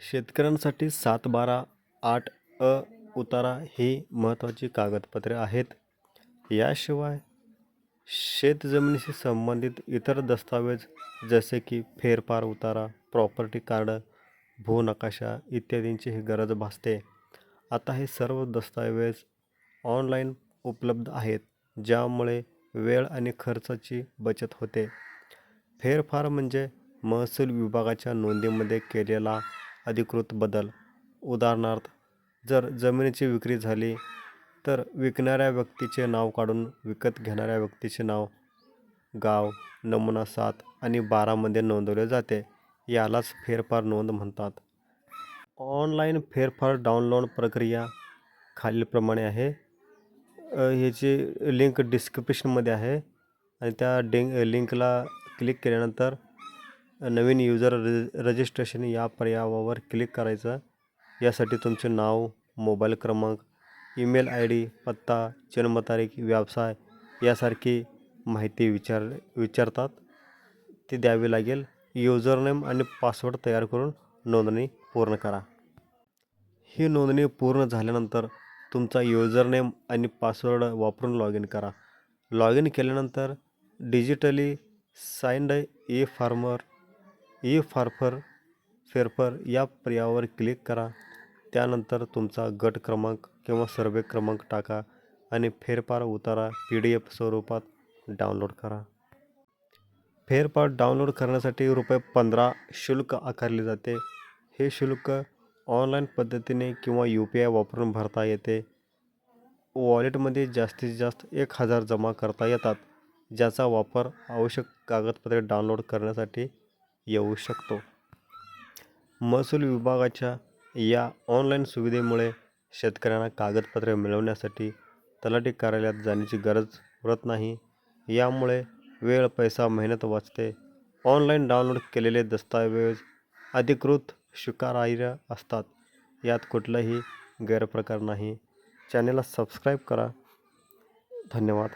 शेतकऱ्यांसाठी सात बारा आठ अ उतारा ही महत्त्वाची कागदपत्रे आहेत. याशिवाय शेतजमिनीशी संबंधित इतर दस्तावेज जसे की फेरफार उतारा प्रॉपर्टी कार्ड भूनकाशा इत्यादींची ही गरज भासते. आता हे सर्व दस्तावेज ऑनलाईन उपलब्ध आहेत ज्यामुळे वेळ आणि खर्चाची बचत होते. फेरफार म्हणजे महसूल विभागाच्या नोंदीमध्ये केलेला अधिकृत बदल. उदाहरणार्थ जर जमिनीची विक्री झाली तर विकणाऱ्या व्यक्तीचे नाव काढून विकत घेणाऱ्या व्यक्तीचे नाव गाव नमुना सात आणि बारामध्ये नोंदवले जाते. यालाच फेरफार नोंद म्हणतात. ऑनलाईन फेरफार डाउनलोड प्रक्रिया खालीलप्रमाणे आहे. ह्याची लिंक डिस्क्रिप्शनमध्ये आहे आणि त्या डिंक लिंकला क्लिक केल्यानंतर नवीन युजर रज रजिस्ट्रेशन या पर्यायावर क्लिक करायचं. यासाठी तुमचे नाव मोबाईल क्रमांक ईमेल आय डी पत्ता जन्मतारीख व्यवसाय यासारखी माहिती विचार विचारतात. ती द्यावी लागेल. युजरनेम आणि पासवर्ड तयार करून नोंदणी पूर्ण करा. ही नोंदणी पूर्ण झाल्यानंतर तुमचा युजरनेम आणि पासवर्ड वापरून लॉग इन करा. लॉग इन केल्यानंतर डिजिटली साइंड ई फार्मर ई फारफर फेरफार या पर्यायावर क्लिक करा. त्यानंतर तुमचा गट क्रमांक किंवा सर्वे क्रमांक टाका आणि फेरफार उतारा पी डी एफ स्वरूपात डाउनलोड करा. फेरफार डाउनलोड करण्यासाठी रुपये पंधरा शुल्क आकारले जाते. हे शुल्क ऑनलाईन पद्धतीने किंवा यू पी आय वापरून भरता येते. वॉलेटमध्ये जास्तीत जास्त एक हजार जमा करता येतात ज्याचा वापर आवश्यक कागदपत्रे डाउनलोड करण्यासाठी येऊ शकतो. महसूल विभागाच्या या ऑनलाईन सुविधेमुळे शेतकऱ्यांना कागदपत्रे मिळवण्यासाठी तलाठी कार्यालयात जाण्याची गरज उरत नाही. यामुळे वेळ पैसा मेहनत वाचते. ऑनलाईन डाउनलोड केलेले दस्तऐवज अधिकृत स्वीकारार्ह असतात. यात कुठलाही गैरप्रकार नाही. चॅनेलला सबस्क्राईब करा. धन्यवाद.